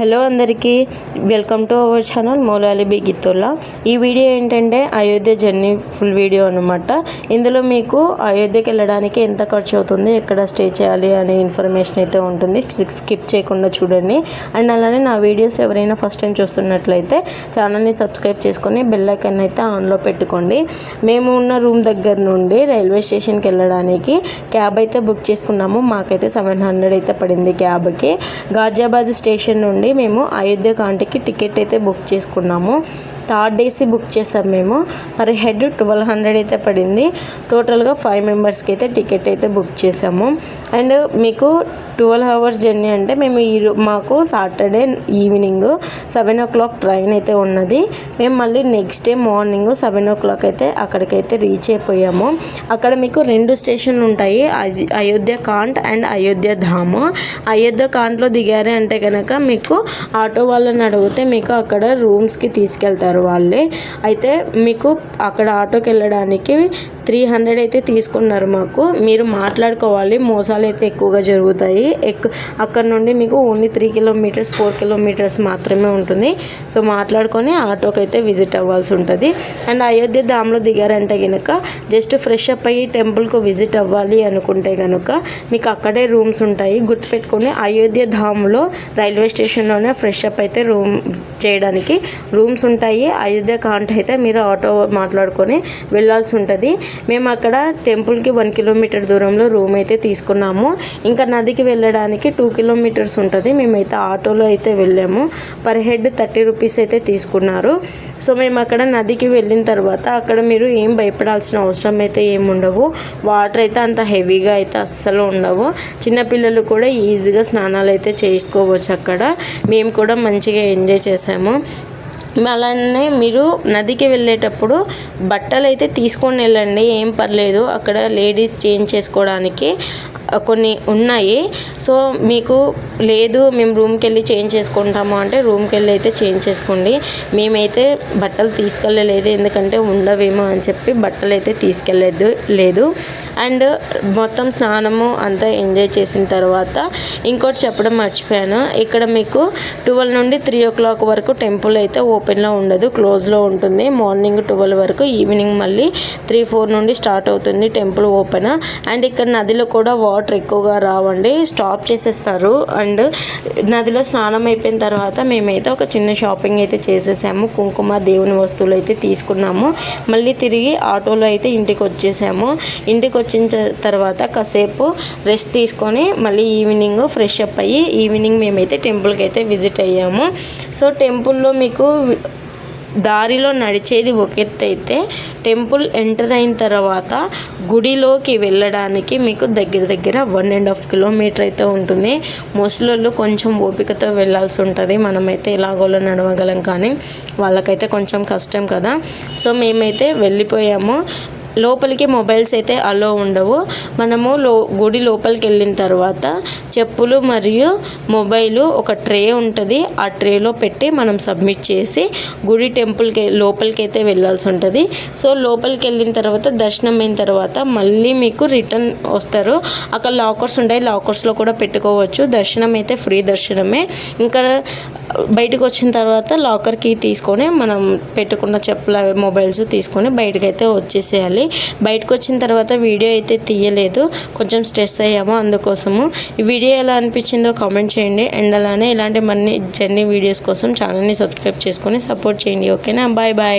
Hello అందరికీ welcome to our channel Moulali బిగిత్తుల్లా ఈ video ఏంటంటే అయోధ్య జర్నీ ఫుల్ వీడియో అనమాట ఇందులో మీకు అయోధ్యకి వెళ్ళడానికి ఎంత ఖర్చు అవుతుంది ఎక్కడ స్టే చేయాలి అనే ఇన్ఫర్మేషన్ అయితే ఉంటుంది. స్కిప్ చేయకుండా చూడండి. అండ్ అలానే నా వీడియోస్ ఎవరైనా ఫస్ట్ టైం చూస్తున్నట్లయితే ఛానల్ని సబ్స్క్రైబ్ చేసుకొని బెల్లైకన్ అయితే ఆన్లో పెట్టుకోండి. మేము ఉన్న రూమ్ దగ్గర నుండి రైల్వే స్టేషన్కి వెళ్ళడానికి క్యాబ్ అయితే బుక్ చేసుకున్నాము. మాకైతే సెవెన్ హండ్రెడ్ అయితే పడింది క్యాబ్కి. గాజియాబాద్ స్టేషన్ నుండి మేము అయోధ్య కాంటికి టికెట్ అయితే బుక్ చేసుకున్నాము. థర్డ్ డేసి బుక్ చేసాం మేము. పర్ హెడ్ ట్వెల్వ్ హండ్రెడ్ అయితే పడింది. టోటల్గా ఫైవ్ మెంబర్స్కి అయితే టికెట్ అయితే బుక్ చేసాము. అండ్ మీకు ట్వెల్వ్ అవర్స్ జర్నీ అంటే మేము ఈ మాకు Saturday evening seven o'clock train అయితే ఉన్నది. మేము మళ్ళీ next day morning seven o'clock అయితే అక్కడికైతే రీచ్ అయిపోయాము. అక్కడ మీకు రెండు స్టేషన్లు ఉంటాయి. అది అయోధ్య కాంట్ అండ్ అయోధ్య ధామ్. అయోధ్య కాంట్లో దిగారే అంటే కనుక మీకు ఆటో వాళ్ళని అడిగితే మీకు అక్కడ రూమ్స్కి తీసుకెళ్తారు వాళ్ళే. అయితే మీకు అక్కడ ఆటోకి వెళ్ళడానికి త్రీ హండ్రెడ్ అయితే తీసుకున్నారు మాకు. మీరు మాట్లాడుకోవాలి. మోసాలు అయితే ఎక్కువగా జరుగుతాయి. ఎక్ అక్కడ నుండి మీకు only three kilometres four kilometres మాత్రమే ఉంటుంది. సో మాట్లాడుకొని ఆటోకి అయితే విజిట్ అవ్వాల్సి ఉంటుంది. అండ్ అయోధ్య ధామ్లో దిగారంటే కనుక జస్ట్ ఫ్రెష్ అప్ అయ్యి టెంపుల్కు విజిట్ అవ్వాలి అనుకుంటే కనుక మీకు అక్కడే రూమ్స్ ఉంటాయి. గుర్తుపెట్టుకొని అయోధ్య ధామ్లో రైల్వే స్టేషన్లోనే ఫ్రెష్ అప్ అయితే రూమ్ చేయడానికి రూమ్స్ ఉంటాయి. అయోధ్య కాంట్ అయితే మీరు ఆటో మాట్లాడుకొని వెళ్ళాల్సి ఉంటుంది. మేము అక్కడ టెంపుల్కి వన్ కిలోమీటర్ దూరంలో రూమ్ అయితే తీసుకున్నాము. ఇంకా నదికి వెళ్ళడానికి టూ కిలోమీటర్స్ ఉంటుంది. మేమైతే ఆటోలో అయితే వెళ్ళాము. పర్ హెడ్ థర్టీ రూపీస్ అయితే తీసుకున్నారు. సో మేము అక్కడ నదికి వెళ్ళిన తర్వాత అక్కడ మీరు ఏం భయపడాల్సిన అవసరం అయితే ఏమి ఉండవు. వాటర్ అయితే అంత హెవీగా అయితే అస్సలు ఉండవు. చిన్నపిల్లలు కూడా ఈజీగా స్నానాలు అయితే చేసుకోవచ్చు అక్కడ. మేము కూడా మంచిగా ఎంజాయ్ చేసాము. అలానే మీరు నదికి వెళ్ళేటప్పుడు బట్టలు అయితే తీసుకొని వెళ్ళండి ఏం పర్లేదు. అక్కడ లేడీస్ చేంజ్ చేసుకోవడానికి కొన్ని ఉన్నాయి. సో మీకు లేదు మేము రూమ్కి వెళ్ళి చేంజ్ చేసుకుంటాము అంటే రూమ్కి వెళ్ళి అయితే చేంజ్ చేసుకోండి. మేమైతే బట్టలు తీసుకెళ్ళలేదు ఎందుకంటే ఉండవేమో అని చెప్పి బట్టలు అయితే తీసుకెళ్ళలేదు లేదు. అండ్ మొత్తం స్నానము అంతా ఎంజాయ్ చేసిన తర్వాత ఇంకోటి చెప్పడం మర్చిపోయాను. ఇక్కడ మీకు ట్వెల్వ్ నుండి త్రీ ఓ క్లాక్ వరకు టెంపుల్ అయితే ఓపెన్లో ఉండదు క్లోజ్లో ఉంటుంది. మార్నింగ్ ట్వెల్వ్ వరకు ఈవినింగ్ మళ్ళీ త్రీ ఫోర్ నుండి స్టార్ట్ అవుతుంది టెంపుల్ ఓపెన్. అండ్ ఇక్కడ నదిలో కూడా వాటర్ ఎక్కువగా రావండి స్టాప్ చేసేస్తారు. అండ్ నదిలో స్నానం అయిపోయిన తర్వాత మేమైతే ఒక చిన్న షాపింగ్ అయితే చేసేసాము. కుంకుమ దేవుని వస్తువులు అయితే తీసుకున్నాము. మళ్ళీ తిరిగి ఆటోలో అయితే ఇంటికి వచ్చేసాము. ఇంటికి వచ్చిన తర్వాత కాసేపు రెస్ట్ తీసుకొని మళ్ళీ ఈవినింగ్ ఫ్రెష్ అప్ అయ్యి ఈవినింగ్ మేమైతే టెంపుల్కి అయితే విజిట్ అయ్యాము. సో టెంపుల్లో మీకు దారిలో నడిచేది ఒక ఎత్తు అయితే టెంపుల్ ఎంటర్ అయిన తర్వాత గుడిలోకి వెళ్ళడానికి మీకు దగ్గర దగ్గర వన్ అండ్ హాఫ్ కిలోమీటర్ అయితే ఉంటుంది. ముసలోళ్ళు కొంచెం ఓపికతో వెళ్ళాల్సి ఉంటుంది. మనమైతే ఎలాగోలో నడవగలం కానీ వాళ్ళకైతే కొంచెం కష్టం కదా. సో మేమైతే వెళ్ళిపోయాము. లోపలికి మొబైల్స్ అయితే అలో ఉండవు. మనము లో గుడి లోపలికి వెళ్ళిన తర్వాత చెప్పులు మరియు మొబైలు ఒక ట్రే ఉంటుంది. ఆ ట్రేలో పెట్టి మనం సబ్మిట్ చేసి గుడి టెంపుల్కి లోపలికి అయితే వెళ్ళాల్సి ఉంటుంది. సో లోపలికి వెళ్ళిన తర్వాత దర్శనం అయిన తర్వాత మళ్ళీ మీకు రిటర్న్ వస్తారు. అక్కడ లాకర్స్ ఉంటాయి. లాకర్స్లో కూడా పెట్టుకోవచ్చు. దర్శనం అయితే ఫ్రీ దర్శనమే. ఇంకా బయటకు వచ్చిన తర్వాత లాకర్ కీ తీసుకొని మనం పెట్టుకున్న చెప్పుల మొబైల్స్ తీసుకొని బయటకు అయితే వచ్చేసేయాలి. బయటకు వచ్చిన తర్వాత వీడియో అయితే తీయలేదు. కొంచెం స్ట్రెస్ అయ్యాము అందుకోసము. ఈ వీడియో ఎలా అనిపించిందో కామెంట్ చేయండి. అండ్ అలానే ఇలాంటి మన్ని జర్నీ వీడియోస్ కోసం ఛానల్ని సబ్స్క్రైబ్ చేసుకొని సపోర్ట్ చేయండి. ఓకేనా? Bye bye.